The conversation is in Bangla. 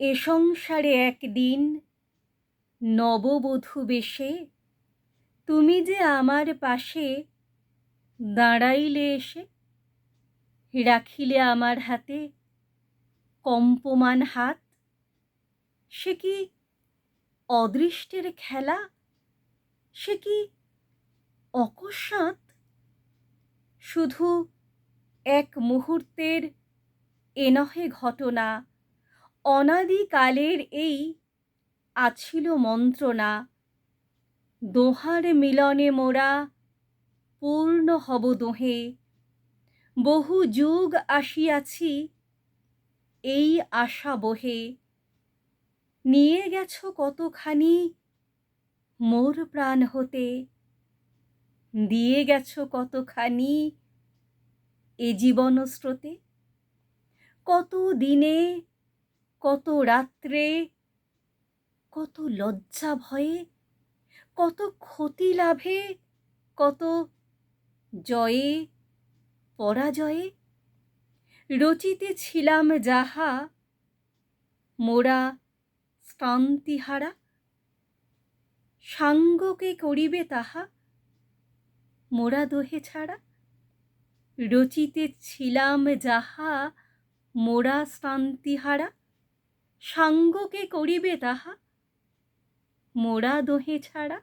এ সংসারে একদিন নববধূ বেশে, তুমি যে আমার পাশে দাঁড়াইলে এসে, রাখিলে আমার হাতে কম্পমান হাত, সে কি অদৃষ্টের খেলা? সে কি অকস্মাৎ? শুধু এক মুহূর্তের এ নহে ঘটনা অনাদিকালের এই আছিল মন্ত্রণা, দোহার মিলনে মোরা পূর্ণ হব দোহে। বহু যুগ আসিয়াছি এই আশা বহে। নিয়ে গেছ কতখানি মোর প্রাণ হতে? দিয়ে গেছ কতখানি এ জীবন স্রোতে কত দিনে কত রাত্রে, কত লজ্জা ভয়ে, কত ক্ষতি লাভে, কত জয়ে, পরাজয়ে রচিতে ছিলাম যাহা মোরা শ্রান্তিহারা সাঙ্গকে করিবে তাহা মোরা দোহে ছাড়া। রচিতে ছিলাম যাহা মোরা শ্রান্তিহারা সাঙ্গকে করিবে তাহা? মোরা দোহে ছাড়া